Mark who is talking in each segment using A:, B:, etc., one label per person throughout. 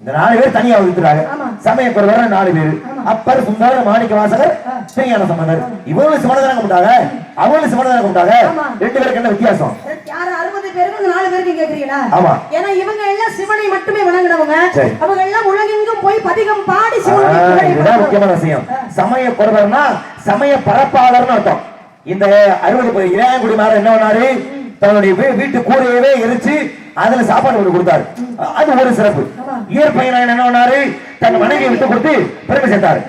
A: இந்த நாலு பேர் தனியா ஒதுக்குறாங்க
B: ஆமா.
A: சமய குறவர நாலு பேர். அப்பர் சுந்தர மாணிக்க வாசகர். ஸ்ரீஞான சம்பந்தர் இவங்களும் சிவனதான கும்பிட்டாங்க அவங்களும் சிவனதான கும்பிட்டாங்க. ரெண்டு பேருக்கு என்ன வித்தியாசம்
B: யாரு அறுபது பேருக்கு இந்த நாலு பேருக்கு கேக்குறீங்களா
A: ஆமா.
B: ஏன்னா இவங்க எல்லாம் சிவனை மட்டுமே வணங்கினவங்க. அவங்க எல்லாம் உலகெங்கும் போய் பதிகம் பாடி பாடுவாங்க.
A: முக்கியமான விஷயம் சமய குறவர்னா சமய பரப்பாளர்னு அர்த்தம் இந்த அறுபது இளையங்குடி மாற என்ன பண்ணாரு தன்னுடைய வீட்டு கூரையவே எரிச்சு அதுல சாப்பாடு கொண்டு கொடுத்தாரு. அது ஒரு சிறப்பு. இயற்பையன் என்ன பண்ணாரு? தன் மனைவியை விட்டு கொடுத்து பெருமை சேர்த்தாரு.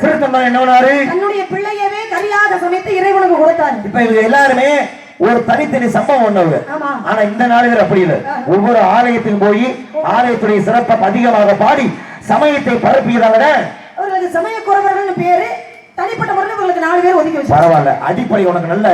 A: சிறுத்தொண்டர் என்ன பண்ணாரு?
B: தன்னுடைய பிள்ளையவே கரியாக சமைத்து இறைவனுக்கு கொடுத்தாரு.
A: இப்ப இவங்க எல்லாருமே ஒரு தனித்தனி சம்பவம் ஒண்ணவங்க. ஆனா இந்த பேர் அப்படி இல்லை. ஒவ்வொரு ஆலயத்திலும் போய் ஆலயத்துடைய சிறப்பை அதிகமாக பாடி சமயத்தை பரப்பியதை விட
B: அவர்களுக்கு சமய குறவர்கள்னு பேரு தனிப்பட்ட முறையில் இவங்களுக்கு நாலு பேர் ஒதுக்கி வச்சு
A: பரவாயில்ல. அடிப்படை உனக்கு நல்ல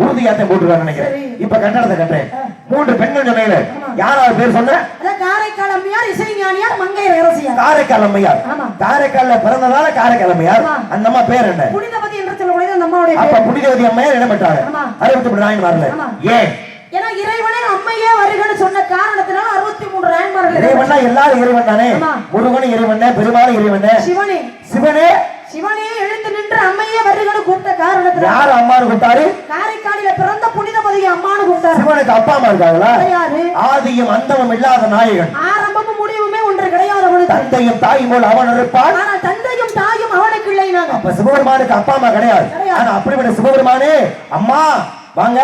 A: உறுதியாத்தான் போட்டுருக்கான்னு நினைக்கிறேன். இப்ப கட்டடத்தை கட்டுறேன். மூன்று பெண்கள் சொன்னீங்க யாராவது பேர் சொன்ன?
B: காரைக்கால் அம்மையார் இசைஞானியார் மங்கையர் அரசியார்
A: காரைக்கால் அம்மையார். காரைக்கால்ல பிறந்ததால காரைக்கால் அம்மையார். அந்த அம்மா பேர் என்ன?
B: புனிதபதி என்று சொல்லக்கூடியது அந்த அம்மாவுடைய
A: அப்ப புனிதவதி அம்மையார் இடம் பெற்றாங்க
B: ஆமா.
A: அறுபத்தி மூணு நாயன் வரல. ஏன்?
B: ஏன்னா இறைவனே அம்மையே வருகன்னு சொன்ன காரணத்தினால அறுபத்தி மூன்று ராயன்மார்கள்
A: இறைவன்னா எல்லாரும் இறைவன் தானே. முருகனும் இறைவன் பெருமாளும் இறைவன்.
B: சிவனே.
A: சிவனே
B: சிவனே எழுந்து நின்று அம்மையே வருகன்னு கூப்பிட்ட காரணத்தினால
A: யார் அம்மான்னு கூப்பிட்டாரு?
B: காரைக்காலில பிறந்த புனிதபதியை அம்மானு கூப்பிட்டாரு.
A: சிவனுக்கு அப்பா அம்மா இருக்காங்களா?
B: கிடையாது.
A: ஆதியும் அந்தமும் இல்லாத நாயகன்.
B: ஆரம்பமும் முடிவுமே ஒன்று கிடையாது அவனுக்கு.
A: தந்தையும் தாயும் போல் அவன் இருப்பான்.
B: ஆனால் தந்தையும் தாயும் அவனுக்கு இல்லைனாங்க
A: அப்ப சிவபெருமானுக்கு அப்பா அம்மா கிடையாது.
B: கிடையாது.
A: ஆனா அப்படிப்பட்ட சிவபெருமானே அம்மா வாங்க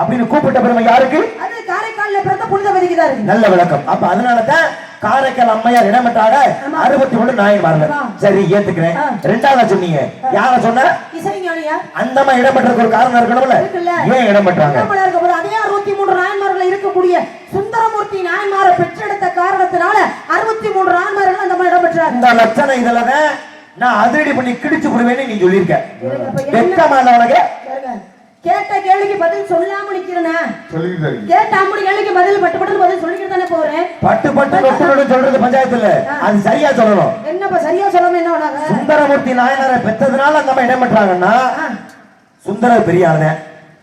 A: அப்படின்னு கூப்பிட்ட பெருமை யாருக்கு?
B: அது காரைக்காலில பிறந்த புனிதபதிக்கு தான் இருக்கு.
A: நல்ல விளக்கம். அப்ப அதனாலதான் காரைக்கால் அம்மையார்
B: ஆமா.
A: அறுபத்தி ஒண்ணு நாயன் வரல
B: ஆமா.
A: சரி ஏத்துக்கிறேன். ரெண்டாவது சொன்னீங்க. யார சொன்ன? அந்த அம்மா இடம் பெற்றதுக்கு ஒரு காரணம் இருக்கணும்ல. ஏன் இடம் பெற்றாங்க
B: நம்மள இருக்க போது அதே அறுபத்தி மூன்று நாயன்மார்கள் இருக்கக்கூடிய சுந்தரமூர்த்தி நாயன்மாரை பெற்றெடுத்த காரணத்தினால அறுபத்தி மூன்று நாயன்மார்கள் அந்த மாதிரி இடம் பெற்றாங்க
A: இந்த லட்சணம் இதுலதான் நான் அதிரடி பண்ணி கிடிச்சு விடுவேன்னு நீ சொல்லியிருக்க.
B: இருங்க, அப்ப என்ன-
A: வெக்கமா இல்ல உனக்கு?
B: கேட்ட கேள்விக்கு பதில் சொல்லாம நிக்கிறேனே. கேட்ட அம்படி கேள்விக்கு பதில் பட்டு பட்டு பதில் சொல்லிக்கிட்டு தானே போறேன்.
A: பட்டு பட்டு சொல்றது பஞ்சாயத்துல. அது சரியா சொல்லணும்.
B: என்னப்பா சரியா சொல்லாம என்ன பண்ணாங்க
A: சுந்தரமூர்த்தி நாயனாரை பெற்றதுனால அந்த அம்மா இடம் பெற்றாங்கன்னா
B: ஆ,
A: சுந்தர பெரிய ஆளுங்க.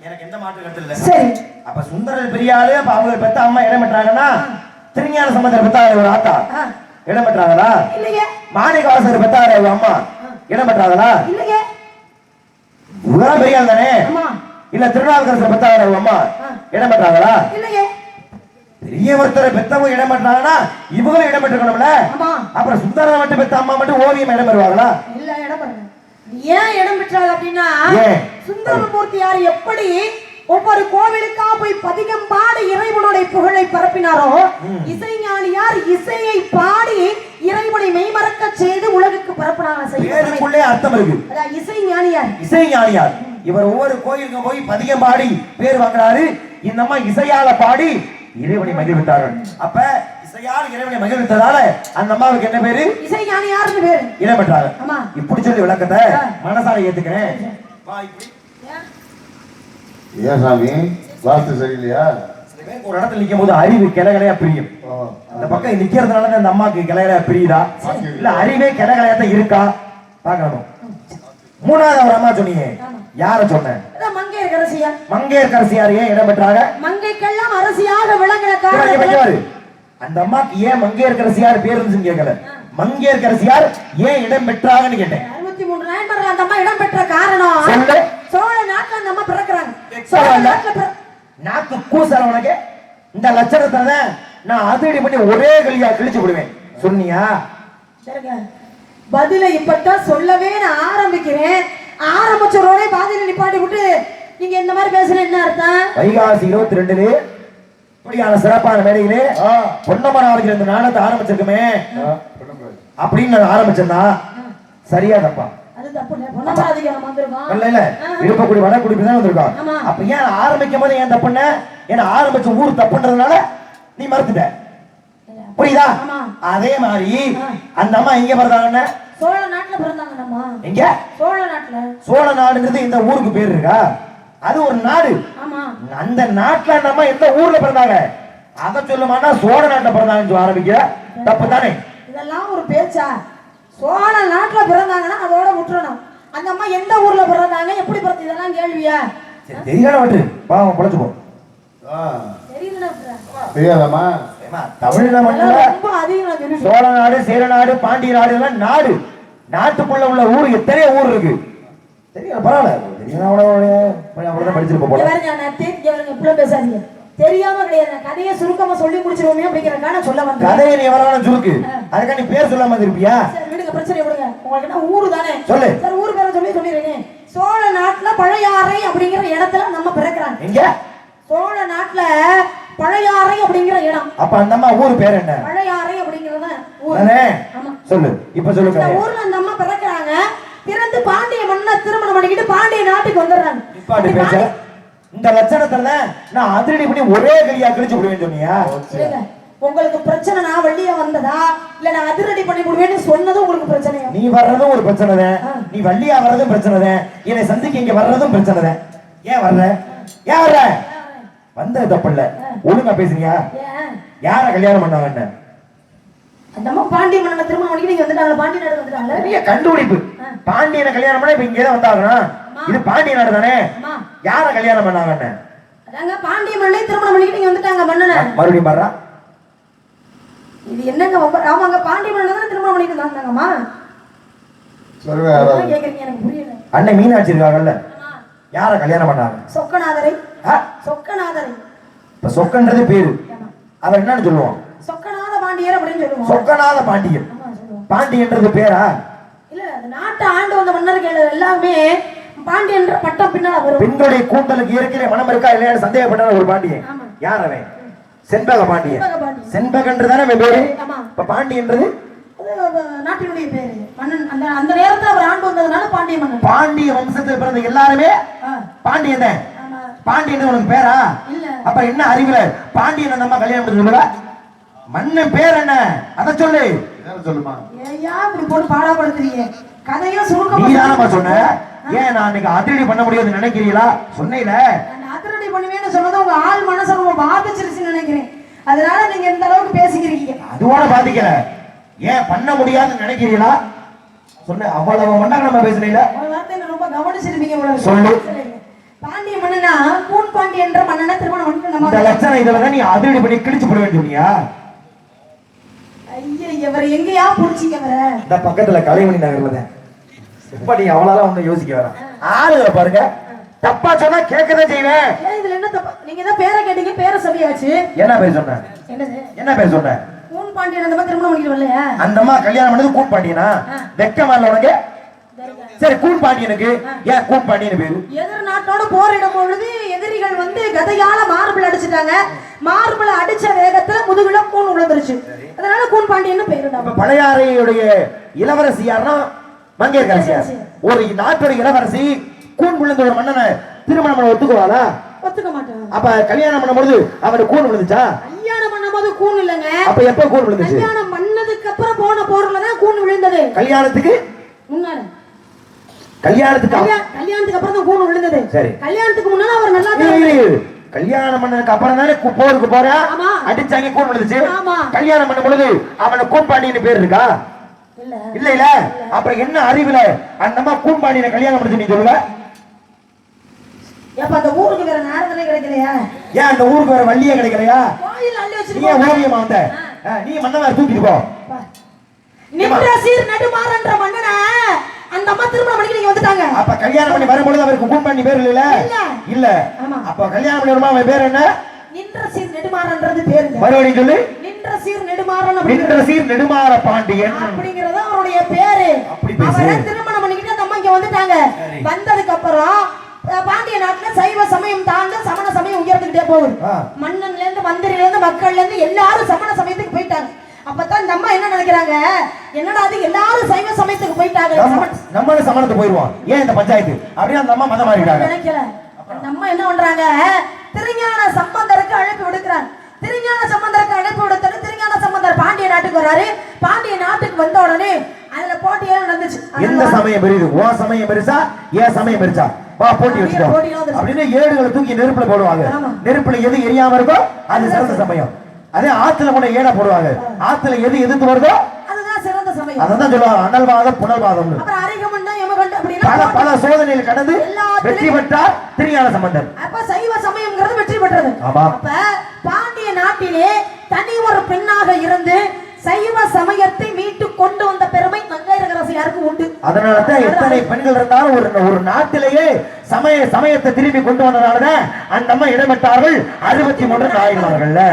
A: எனக்கு எந்த மாற்று கருத்து இல்ல.
B: சரி.
A: அப்ப சுந்தரர் பெரிய ஆளு அப்ப அவங்க பெத்த அம்மா இடம் பெற்றாங்கன்னா திருஞான சம்பந்தர் பெத்தாரு ஒரு ஆத்தா. இடம் பெற்றாங்களா
B: இல்லையே
A: மாணிக்கவாசர் பெத்தாரு ஒரு அம்மா. இடம் பெற்றாங்களா
B: இல்லையே
A: இவதான் பெரிய ஆள் தானே இல்ல திருநாவுக்கரசர் பெத்தாரு ஒரு அம்மா. பெற்றாங்களா
B: இல்லையே
A: பெரிய ஒருத்தரை பெத்தவங்க இடம் பெற்றாங்கன்னா இவங்களும் இடம் பெற்றுக்கணும்ல அப்புறம் சுந்தரம் மட்டும் பெத்த அம்மா மட்டும் ஓவியம் இடம் பெறுவாங்களா
B: இல்ல இடம் பாருங்க ஏன் இடம் பெற்றாங்க அப்படின்னா
A: ஏன்?
B: சுந்தரமூர்த்தியார் எப்படி ஒவ்வொரு கோவிலுக்கா போய் பதிகம் பாடி இறைவனுடைய புகழை பரப்பினாரோ இசைஞானியார் இசையை பாடி இறைவனை மெய்மறக்க செய்து உலகுக்கு பரப்பினாங்க
A: அர்த்தம் இருக்கு.
B: இசைஞானியார்
A: இசை ஞானியார் இவர் ஒவ்வொரு கோயிலுக்கும் போய் பதிகம் பாடி பேர் வாங்குறாரு. இந்த அம்மா இசையால பாடி இறைவனை மகிழ்வித்தார்கள். அப்ப இசையால் இறைவனை மகிழ்வித்ததால அந்த அம்மாவுக்கு என்ன பேரு?
B: இசைஞானியார்னு பேரு?
A: இடம் பெற்றாங்க.
B: ஆமா
A: இப்படி சொல்லி விளக்கத்தை. மனசால ஏத்துக்கிறேன்.
C: ஏன் சாமி? வாஸ்து சரியில்லையா?
A: ஒரு இடத்துல நிக்கும் போது அறிவு கிளகலையா பிரியும். அந்த பக்கம் நிக்கிறதுனால தான் அந்த அம்மாக்கு கிளகலையா பிரியுதா? இல்ல அறிவே கிளகலையா தான் இருக்கா? பார்க்கணும். மூணாவது ஒரு அம்மா சொன்னீங்க. யார சொன்னேன்
B: அதான் மங்கையர் அரசியார்
A: மங்கையர்கரசியார் ஏன் இடம் பெற்றாங்க
B: மங்கைக்கெல்லாம் அரசியாக விளங்கின.
A: அந்த அம்மாக்கு ஏன் மங்கையர்கரசியார் பேர் இருந்துச்சுன்னு கேட்கல. மங்கையர்கரசியார் ஏன் இடம் பெற்றாங்கன்னு கேட்டேன்.
B: அறுபத்தி மூணு நாயன்மார்கள் அந்த அம்மா இடம் பெற்ற காரணம்.
A: சொல்லு.
B: சோழ நாட்டுல அந்த அம்மா பிறக்குறாங்க.
A: வெக்கம்
B: சோழ
A: இல்ல.
B: நாட்டுல பிற-
A: நாக்கு கூசல உனக்கு? இந்த லட்சணத்தை தான் நான் அதிரடி பண்ணி ஒரே கலியா கிழிச்சு விடுவேன். சொன்னியா?
B: சரிங்க. பதில இப்பதான் சொல்லவே நான் ஆரம்பிக்கிறேன். ஆரம்பிச்சோடனே பாதியில நிப்பாட்டி விட்டு நீங்க இந்த மாதிரி பேசுற என்ன அர்த்தம்?
A: வைகாசி இருபத்தி ரெண்டுல இப்படியான சிறப்பான மேடையிலே
C: ஆ,
A: பொன்னமராவதிக்கு இந்த நாடகத்தை ஆரம்பிச்சிருக்குமே. அப்படின்னு நான் ஆரம்பிச்சேன்னா சரியா தப்பா?
B: இல்ல.
A: இல்ல இருப்பக்குடி வடக்குடி தான் வந்திருக்கோம்.
B: ஆமா.
A: அப்ப ஏன் ஆரம்பிக்கும் போது ஏன் தப்புன ஏன்னா ஆரம்பிச்ச ஊர் தப்புன்றதுனால நீ மறுத்துட்ட. புரியுதா. அதே மாதிரி அந்த அம்மா எங்க பிறந்தாங்கன்னு
B: சோழ நாட்டுல பிறந்தாங்க நம்ம
A: எங்க?
B: சோழ நாட்டுல.
A: சோழ நாடுங்கிறது இந்த ஊருக்கு பேர் இருக்கா? அது ஒரு நாடு.
B: ஆமா.
A: அந்த நாட்டுல அந்த அம்மா எந்த ஊர்ல பிறந்தாங்க? அத சொல்லுமானா சோழ நாட்டுல பிறந்தாங்கன்னு சொல்லி ஆரம்பிக்கிற? தப்பு தானே
B: இதெல்லாம் ஒரு பேச்சா? சோழ நாட்டுல பிறந்தாங்கன்னா அதோட விட்டுறணும் அந்த அம்மா எந்த ஊர்ல பிறந்தாங்க? எப்படி பிறந்து இதெல்லாம் கேள்வியா?
A: சரி தெரியாத வட்டு பாவம் பொழைச்சுப்போம்
B: தெரியல
C: தெரியாதாம்மா?
A: ஏம்மா, தமிழ்ல மட்டும் சோழ நாடு சேர நாடு பாண்டிய நாடு எல்லாம் நாடு. நாட்டுக்குள்ள உள்ள ஊர் எத்தனையோ ஊர் இருக்கு. தெரியும் பரவாயில்ல. தெரியும் அவ்வளவுதான் படிச்சிருப்ப போல
B: பாருங்க, பேசாதீங்க. தெரியாம கிடையாது. கதையை சுருக்கமா சொல்லி முடிச்சிருவோமே அப்படிங்கறதுக்காக நான் சொல்ல வந்தேன்.
A: கதையை நீ எவ்வளவு சுருக்கு. அதுக்காக நீ பேர் சொல்லாம இருப்பியா
B: சரி விடுங்க பிரச்சனை விடுங்க. உங்களுக்கு என்ன ஊரு தானே?
A: சொல்லு.
B: சரி ஊரு பேரை சொல்லி சொல்லிடுறேன். சோழ நாட்டுல பழையாறை அப்படிங்கிற இடத்துல நம்ம பிறக்கிறாங்க.
A: எங்க?
B: சோழ நாட்டுல பழையாறை அப்படிங்கிற இடம்.
A: அப்ப அந்த அம்மா ஊர் பேர் என்ன?
B: பழையாறை அப்படிங்கறத ஊர்.
A: சொல்லு. இப்ப சொல்லு
B: இந்த
A: கதையை.
B: ஊர்ல அந்த அம்மா பிறக்கிறாங்க. பிறந்து பாண்டிய மன்ன திருமணம் பண்ணிக்கிட்டு பாண்டிய நாட்டுக்கு வந்துடுறாங்க.
A: இந்த லட்சணத்துல நான் அதிரடி பண்ணி ஒரே கலியா கிழிச்சு விடுவேன் சொன்னியா.
B: உங்களுக்கு பிரச்சனை நான் வெளியே வந்ததா? இல்ல நான் அதிரடி பண்ணி விடுவேன்னு சொன்னதும் உங்களுக்கு பிரச்சனையா?
A: நீ வர்றதும் ஒரு பிரச்சனை தான். நீ வள்ளியா வர்றதும் பிரச்சனை தான். என்னை சந்திக்க இங்க வர்றதும் பிரச்சனை தான். ஏன் வர்ற? ஏன் வர்ற? வந்தது தப்பில்ல ஒழுங்கா பேசுறியா யார கல்யாணம்
B: அந்த அம்மா பாண்டிய மன்னனை திருமணம் பண்ணிக்கிட்டு இங்க வந்துட்டாங்க பாண்டிய நாடு வந்துட்டாங்க
A: கண்டுபிடிப்பு. பாண்டியனை கல்யாணம் பண்ணா இப்ப இங்கே தான் வந்தாகணும் இது பாண்டிய நாடு தானே? யார கல்யாணம் பண்ணாங்க என்ன
B: அதாங்க பாண்டிய மன்னனை திருமணம் பண்ணிக்கிட்டு இங்க வந்துட்டாங்க மன்னனை.
A: மறுபடியும் பாடுறா.
B: இது என்னங்க ஆமாங்க பாண்டிய மன்னனை தானே திருமணம் பண்ணிட்டு வந்தாங்கம்மா.
C: சொல்லுங்க யாராவது
B: என்ன கேக்குறீங்க? எனக்கு புரியல.
A: அன்னை மீனாட்சி இருக்காங்கல்ல. யார கல்யாணம் பண்ணாங்க?
B: சொக்கநாதரை.
A: ஆ,
B: சொக்கநாதரை.
A: இப்ப சொக்கன்றது பேரு. அவன் என்னன்னு சொல்லுவான்
B: சொக்கநாத பாண்டியர் அப்படின்னு சொல்லுவோம்.
A: சொக்கநாத பாண்டியன்.
B: சொல்லுவோம்.
A: பாண்டியன்றது பேரா?
B: இல்ல நாட்டை ஆண்டு வந்த மன்னர்கள் எல்லாமே பாண்டியன்ற பட்டம் பின்னால வரும்.
A: பெண்களுடைய கூந்தலுக்கு இயற்கையில மனம் இருக்கா இல்லையா சந்தேகப்பட்ட ஒரு பாண்டியன். யார் அவன்? செண்பக பாண்டியன்.
B: செண்பக பாண்டியன்.
A: செண்பகன்றதானே அவன் பேரு? இப்ப பாண்டியன்றது?
B: நாட்டினுடைய பேரு. மன்னன் அந்த அந்த நேரத்துல அவர் ஆண்டு வந்ததுனால பாண்டிய மன்னன்.
A: பாண்டிய வம்சத்தில் பிறந்த எல்லாருமே பாண்டியன் தான். பாண்டியன் உனக்கு பேரா? அப்ப என்ன அறிவுல பாண்டியன் நம்ம கல்யாணம் பண்ணி மன்னன் பேர் என்ன? அத சொல்லு.
C: என்ன சொல்லுமா?
B: ஏய்யா இப்படி போட்டு பாடாப்படுத்துறீங்க. கதையும் சுருக்கமா
A: நீ சொன்ன? ஏன் நான் அதிரடி பண்ண முடியாதுன்னு நினைக்கிறீங்களா? சொன்னீல.
B: நான் அதிரடி பண்ணுவேன்னு சொன்னது உங்க ஆள் மனசை ரொம்ப பாதிச்சிருச்சுன்னு நினைக்கிறேன். அதனால நீங்க இந்த அளவுக்கு பேசிக்கிறீங்க.
A: அதுவோட பாதிக்கல. ஏன் பண்ண முடியாதுன்னு நினைக்கிறீங்களா? சொன்ன அவ்வளவு மண்டாக நம்ம
B: என்ன ரொம்ப கவனிச்சிருப்பீங்க.
A: சொல்லு.
B: பாண்டிய மன்னனா? கூன் பாண்டி என்ற மன்னனை திருமணம் பண்ணிட்டு நம்ம
A: இந்த லட்சணம் இதுல தான் நீ அதிரடி பண்ணி கிழிச்சு போட வேண்டியா
B: ஐயா இவரை எங்கேயா புடிச்சிக்க வர?
A: இந்த பக்கத்துல கலைமணி நகர்ல தான். இப்ப நீ அவ்வளவுதான் ஒண்ணு யோசிக்க வேணாம். ஆளுகளை பாருங்க. தப்பா சொன்னா கேட்கதான் செய்வேன்.
B: ஏன் இதுல என்ன தப்பா? நீங்க தான் பேரை கேட்டீங்க பேரை சொல்லியாச்சு
A: என்ன பேர் சொன்ன?
B: என்னது?
A: என்ன பேர் சொன்ன?
B: கூன் பாண்டியன் அந்த மாதிரி திருமணம் பண்ணிட்டு வரலையா?
A: அந்த அம்மா கல்யாணம் பண்ணது கூன் பாண்டியனா? வெக்கமா இல்ல உனக்கு? சரி கூன் பாண்டியனுக்கு. ஏன் கூன் பாண்டியன் பேரு?
B: எதிர் நாட்டோட போரிடும் பொழுது எதிரிகள் வந்து கதையால மார்பிள் அடிச்சிட்டாங்க. மார்பிள் அடிச்ச வேகத்துல முதுகுல கூன் விழுந்துருச்சு அதனால கூன் பாண்டியன்னு பேரு
A: இப்ப பழையாறையுடைய இளவரசி யாருன்னா மங்கையர்கரசியார் ஒரு நாட்டுடைய இளவரசி கூன் விழுந்த ஒரு மன்னனை திருமணம் பண்ண ஒத்துக்குவாளா?
B: ஒத்துக்க மாட்டாங்க
A: அப்ப கல்யாணம் பண்ணும்போது அவனுக்கு கூன் விழுந்துச்சா?
B: கல்யாணம் பண்ணும்போது கூன் இல்லைங்க.
A: அப்ப எப்ப கூன் விழுந்துச்சு?
B: கல்யாணம் பண்ணதுக்கு அப்புறம் போன போர்ல தான் கூன் விழுந்தது.
A: கல்யாணத்துக்கு?
B: முன்னால
A: கல்யாணத்துக்கு?
B: கல்யாணத்துக்கு அப்புறம் தான் கூன் விழுந்தது.
A: சரி.
B: கல்யாணத்துக்கு முன்னால அவர் நல்லா.
A: கல்யாணம் பண்ணதுக்கு அப்புறம் தானே போருக்கு போறா?
B: ஆமா.
A: அடிச்சாங்க கூன் விழுந்துச்சு.
B: ஆமா.
A: கல்யாணம் பண்ணும் பொழுது அவனுக்கு கூன்பாண்டின்னு பேர் இருக்கா?
B: இல்ல.
A: இல்ல அப்புறம் என்ன அறிவுல அந்த அம்மா கூன்பாண்டியனை கல்யாணம் பண்ணி நீ சொல்லுவ
B: ஏப்பா அந்த ஊருக்கு வேற நேரத்திலே கிடைக்கலையா.
A: ஏன் அந்த ஊருக்கு வேற வள்ளியே கிடைக்கலையா? ஏன். ஓவியமா வந்த? நீ மன்னவர் தூக்கிட்டு போ.
B: பா. நின்ற சீர் நடுமாறன்ற மன்னனை. அந்த அம்மா திருமணம் பண்ணிட்டு நீங்க வந்துட்டாங்க.
A: அப்ப கல்யாணம் பண்ணி வரும்பொழுது அவருக்கு கூன்பாண்டி பேர் இல்ல.
B: இல்ல.
A: அப்ப கல்யாணம் பண்ணி வருமா அவன் பேர் என்ன?
B: நின்ற சீர் நெடுமாறன்றது பேருங்க
A: மறுபடியும் சொல்லு.
B: நின்ற சீர் நெடுமாறன்
A: நின்ற சீர் நெடுமாற பாண்டியன்.
B: அப்படிங்கறது அவருடைய பேரு. அவரை திருமணம் பண்ணிக்கிட்டு அந்த அம்மா இங்க வந்துட்டாங்க. வந்ததுக்கு அப்புறம் பாண்டிய நாட்டுல சைவ சமயம் தாண்ட சமண சமயம் உயர்ந்துகிட்டே போகுது. மன்னன்ல இருந்து மந்திரில இருந்து மக்கள்ல இருந்து எல்லாரும் சமண சமயத்துக்கு போயிட்டாங்க. அப்பதான் இந்த அம்மா என்ன நினைக்கிறாங்க? என்னடா அது எல்லாரும் சைவ சமயத்துக்கு போயிட்டாங்க.
A: நம்ம நம்மளும் சமணத்துக்கு போயிருவோம் ஏன் இந்த பஞ்சாயத்து? அப்படியே அந்த அம்மா மதம் மாறிட்டாங்க.
B: நினைக்கல. அந்த அம்மா என்ன பண்றாங்க? திருஞான சம்பந்தருக்கு அழைப்பு விடுக்கிறாங்க திருஞான சம்பந்தருக்கு அழைப்பு விடுத்தது திருஞான சம்பந்தர் பாண்டிய நாட்டுக்கு வராரு பாண்டிய நாட்டுக்கு வந்த உடனே அதுல போட்டியெல்லாம் நடந்துச்சு.
A: எந்த சமயம் பெரியது? ஓ சமயம் பெருசா? ஏன் சமயம் பெருசா? வா போட்டி வச்சுக்கோ. அப்படின்னு ஏடுகளை தூக்கி நெருப்புல போடுவாங்க. நெருப்புல எது எரியாம இருக்கோ அது சிறந்த சமயம். அதே ஆத்துல கூட ஏடை போடுவாங்க. ஆத்துல எது எதிர்த்து வருதோ?
B: அதுதான் சிறந்த சமயம்.
A: அதான் சொல்லுவாங்க புனல்வாதம்னு.
B: அப்புறம் அரிகமண்டம் யமகண்டம்
A: பல பல சோதனையில் கடந்து வெற்றி பெற்றார் திருஞான சம்பந்தர்.
B: அப்ப சைவ சமயம்ங்கிறது வெற்றி பெற்றது.
A: ஆமா.
B: அப்ப பாண்டிய நாட்டிலே தனி ஒரு பெண்ணாக இருந்து சைவ சமயத்தை மீட்டு கொண்டு வந்த பெருமை நங்காயிரகரசியாருக்கு உண்டு.
A: அதனாலதான் எத்தனை பெண்கள் இருந்தாலும் ஒரு ஒரு நாட்டிலேயே சமய சமயத்தை திரும்பி கொண்டு வந்ததாலதான் அந்த அம்மா இடம்பெற்றார்கள். அறுபத்தி மூன்று நாயன்மார்கள்ல.